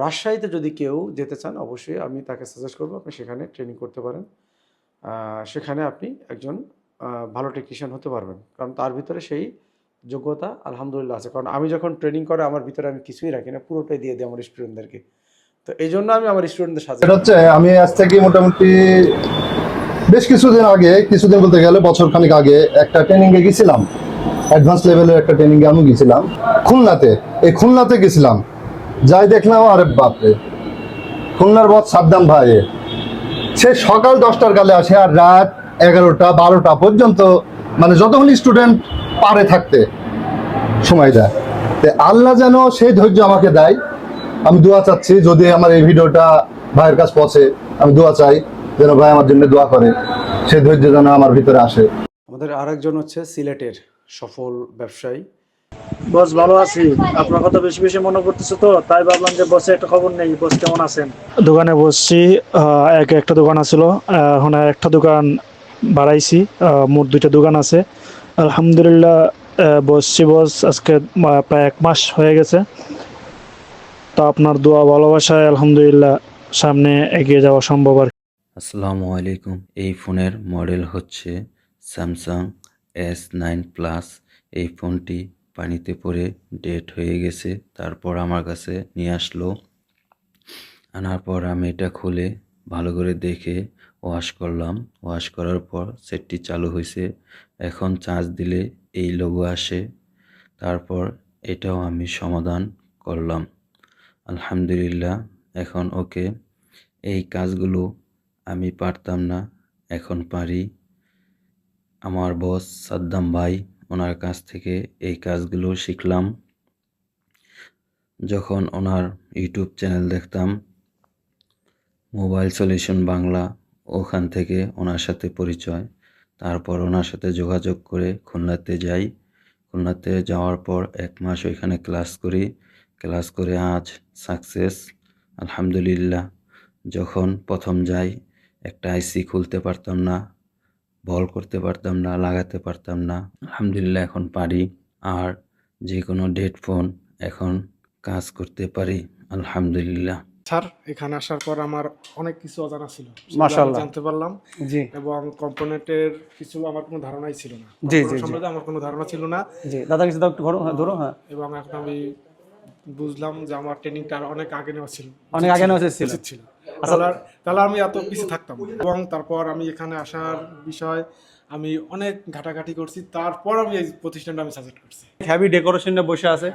রাজশাহীতে যদি কেউ যেতে চান, অবশ্যই আমি তাকে সাজেস্ট করব, আপনি সেখানে ট্রেনিং করতে পারেন। সেখানে আপনি একজন ভালো টেকনিশিয়ান হতে পারবেন। কারণ তার ভিতরে সেই যোগ্যতা আলহামদুলিল্লাহ আছে। কারণ আমি যখন ট্রেনিং করে, আমার ভিতরে আমি কিছুই রাখি না, পুরোটাই দিয়ে দিই আমার স্টুডেন্টদেরকে তো এই জন্য আমি আমার স্টুডেন্টদের সাথে হচ্ছে, আমি আজ থেকে মোটামুটি বেশ কিছুদিন আগে, কিছুদিন বলতে গেলে বছর খানিক আগে একটা ট্রেনিং এ গেছিলাম। অ্যাডভান্স লেভেলের একটা ট্রেনিং এ আমি গেছিলাম। খুলনাতে, এই খুলনাতে গেছিলাম। যাই দেখলাম আরে বাপরে। খুলনার বধ সাদ্দাম ভাই। সে সকাল দশটার কালে আসে আর রাত এগারোটা, বারোটা পর্যন্ত মানে যতক্ষণ স্টুডেন্ট পারে থাকতে, সময় দেয়। তো আল্লাহ যেন সেই ধৈর্য আমাকে দেয়। আমি দোয়া চাচ্ছি, যদি আমার এই ভিডিওটা ভাইয়ের কাছে পৌঁছে, আমি দোয়া চাই যেন ভাই আমার জন্য দোয়া করে। সেই ধৈর্য যেন আমার ভিতরে আসে। আমাদের আরেকজন হচ্ছে সিলেটের সফল ব্যবসায়ী। বস ভালো আছি। আপনার কথা বেশি বেশি মনে করতেছে তো তাই ভাবলাম যে বসে একটা খবর নেই। বস কেমন আছেন? দোকানে বসছি আহ, এক একটা দোকান আছিল এখন একটা দোকান বাড়াইছি আহ, মোট দুইটা দোকান আছে। আলহামদুলিল্লাহ বসছি বস আজকে প্রায় এক মাস হয়ে গেছে। তো আপনার দোয়া ভালোবাসায় আলহামদুলিল্লাহ সামনে এগিয়ে যাওয়া সম্ভব আর কি। আসসালামু আলাইকুম। এই ফোনের মডেল হচ্ছে স্যামসাং এস নাইন প্লাস এই ফোনটি পানিতে পড়ে ডেট হয়ে গেছে। তারপর আমার কাছে নিয়ে আসলো। আনার পর আমি এটা খুলে ভালো করে দেখে ওয়াশ করলাম। ওয়াশ করার পর সেটটি চালু হয়েছে। এখন চার্জ দিলে এই লোগো আসে। তারপর এটাও আমি সমাধান করলাম। আলহামদুলিল্লাহ, এখন ওকে এই কাজগুলো আমি পারতাম না, এখন পারি। আমার বস সাদ্দাম ভাই ওনার কাছ থেকে এই কাজগুলো শিখলাম। যখন ওনার ইউটিউব চ্যানেল দেখতাম, মোবাইল সলিউশন বাংলা, ওখান থেকে ওনার সাথে পরিচয়। তারপর ওনার সাথে যোগাযোগ করে খুলনাতে যাই। খুলনাতে যাওয়ার পর এক মাস ওইখানে ক্লাস করি। ক্লাস করে আজ সাকসেস, আলহামদুলিল্লাহ। যখন প্রথম যাই, একটা আইসি খুলতে পারতাম না। বল করতে পারতাম না লাগাতে পারতাম না। আলহামদুলিল্লাহ এখন পারি। আর যে কোনো ডেড ফোন এখন কাজ করতে পারি। আলহামদুলিল্লাহ। স্যার এখানে আসার পর আমার অনেক কিছু অজানা ছিল। মাশাআল্লাহ। জানতে পারলাম। জি। এবং কম্পোনেন্টের কিছু আমার কোনো ধারণাই ছিল না। জি, জি, সম্বন্ধে আমার কোনো ধারণা ছিল না। জি দাদা কিছু দাও একটু ধরো হ্যাঁ ধরো হ্যাঁ। এবং এখন আমি বুঝলাম যে আমার ট্রেনিংটা অনেক আগে নেওয়া ছিল। অনেক আগে নেওয়া ছিল। ছিল তাহলে তাহলে আমি এত পিছিয়ে থাকতাম। এবং তারপর আমি এখানে আসার বিষয় আমি অনেক ঘাটাঘাটি করছি। তারপর আমি এই প্রতিষ্ঠানটা আমি সাজেস্ট করছি। হ্যাভি ডেকোরেশনে বসে আছে।